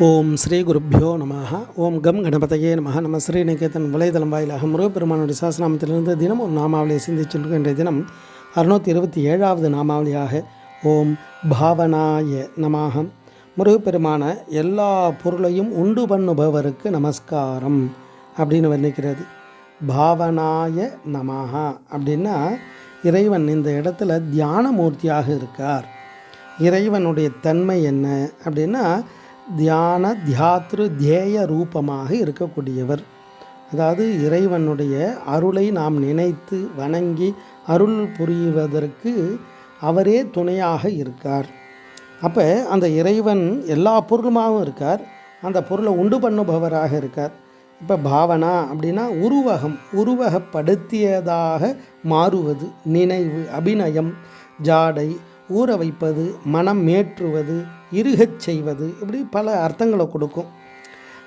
ஓம் ஸ்ரீ குருப்பியோ நமஹ. ஓம் கம் கணபதையே நமஹ. நம்ம ஸ்ரீ நிகேதன் வலைதளம் வாயிலாக முருகப்பெருமானுடைய சாசனாமத்திலிருந்து தினம் ஒரு நாமாவளியை சிந்திச்சு இன்றைய தினம் அறுநூற்றி இருபத்தி ஏழாவது நாமாவளியாக ஓம் பாவனாய நமாகம் முருகப்பெருமான எல்லா பொருளையும் உண்டு பண்ணுபவருக்கு நமஸ்காரம் அப்படின்னு வர்ணிக்கிறது. பாவனாய நமாக அப்படின்னா இறைவன் இந்த இடத்துல தியான மூர்த்தியாக இருக்கார். இறைவனுடைய தன்மை என்ன அப்படின்னா தியான தியாத்ரு தேய ரூபமாக இருக்கக்கூடியவர். அதாவது இறைவனுடைய அருளை நாம் நினைத்து வணங்கி அருள் புரிவதற்கு அவரே துணையாக இருக்கார். அப்போ அந்த இறைவன் எல்லா பொருளுமாகவும் இருக்கார். அந்த பொருளை உண்டு பண்ணுபவராக இருக்கார். இப்போ பாவனா அப்படின்னா உருவகம் உருவகப்படுத்தியதாக மாறுவது நினைவு அபிநயம் ஜாடை ஊற வைப்பது மனம் மேற்றுவது இருகச் செய்வது இப்படி பல அர்த்தங்களை கொடுக்கும்.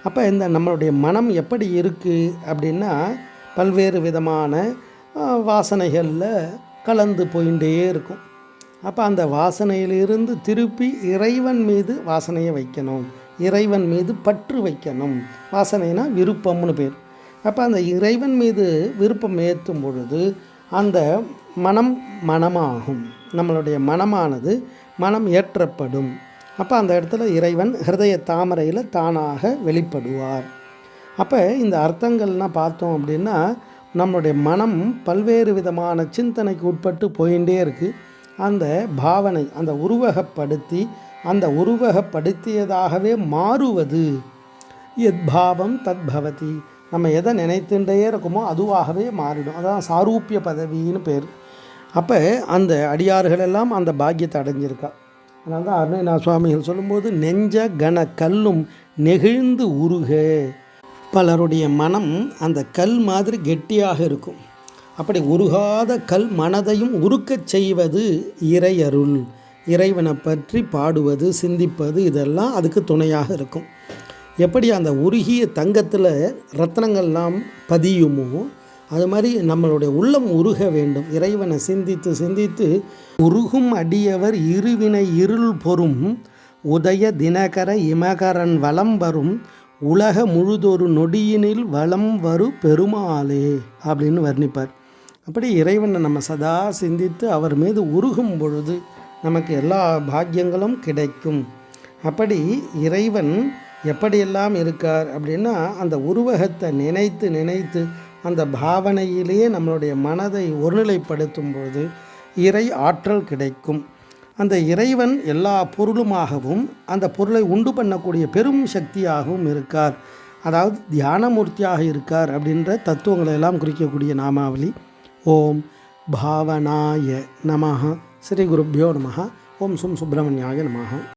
அப்போ இந்த நம்மளுடைய மனம் எப்படி இருக்குது அப்படின்னா பல்வேறு விதமான வாசனைகளில் கலந்து போயிட்டே இருக்கும். அப்போ அந்த வாசனையிலிருந்து திருப்பி இறைவன் மீது வாசனையை வைக்கணும். இறைவன் மீது பற்று வைக்கணும். வாசனைனா விருப்பம்னு பேர். அப்போ அந்த இறைவன் மீது விருப்பம் ஏற்றும் பொழுது அந்த மனம் மனமாகும். நம்மளுடைய மனமானது மனம் ஏற்றப்படும். அப்போ அந்த இடத்துல இறைவன் ஹிருதய தாமரையில் தானாக வெளிப்படுவார். அப்போ இந்த அர்த்தங்கள்லாம் பார்த்தோம் அப்படின்னா நம்மளுடைய மனம் பல்வேறு விதமான சிந்தனைக்கு உட்பட்டு போயிட்டே இருக்குது அந்த பாவனை அந்த உருவகப்படுத்தி அந்த உருவகப்படுத்தியதாகவே மாறுவது. எத் பாவம் தத் பவதி. நம்ம எதை நினைத்துட்டே இருக்கோமோ அதுவாகவே மாறிடும். அதான் சாரூப்பிய பதவின்னு பேர். அப்போ அந்த அடியார்களெல்லாம் அந்த பாக்கியத்தை அடைஞ்சிருக்கா. அதனால தான் அருணா சுவாமிகள் சொல்லும்போது நெஞ்ச கன கல்லும் நெகிழ்ந்து உருக. பலருடைய மனம் அந்த கல் மாதிரி கெட்டியாக இருக்கும். அப்படி உருகாத கல் மனதையும் உருக்கச் செய்வது இறையருள். இறைவனை பற்றி பாடுவது சிந்திப்பது இதெல்லாம் அதுக்கு துணையாக இருக்கும். எப்படி அந்த உருகிய தங்கத்தில் ரத்னங்கள்லாம் பதியுமோ அது மாதிரி நம்மளுடைய உள்ளம் உருக வேண்டும். இறைவனை சிந்தித்து சிந்தித்து உருகும் அடியவர் இருவினை இருள் பொறும். உதய தினகர இமகரன் வலம் வரும். உலக முழுதொரு நொடியினில் வளம் வரு பெருமாளே அப்படின்னு வர்ணிப்பார். அப்படி இறைவனை நம்ம சதா சிந்தித்து அவர் மீது உருகும் பொழுது நமக்கு எல்லா பாக்கியங்களும் கிடைக்கும். அப்படி இறைவன் எப்படியெல்லாம் இருக்கார் அப்படின்னா அந்த உருவகத்தை நினைத்து நினைத்து அந்த பாவனையிலேயே நம்மளுடைய மனதை ஒருநிலைப்படுத்தும் பொழுது இறை ஆற்றல் கிடைக்கும். அந்த இறைவன் எல்லா பொருளுமாகவும் அந்த பொருளை உண்டு பண்ணக்கூடிய பெரும் சக்தியாகவும் இருக்கார். அதாவது தியானமூர்த்தியாக இருக்கார் அப்படின்ற தத்துவங்களை எல்லாம் குறிக்கக்கூடிய நாமாவளி. ஓம் பாவனாய நமஹ. ஸ்ரீ குருப்பியோ நமஹ. ஓம் சும் சுப்பிரமணியாய நமஹ.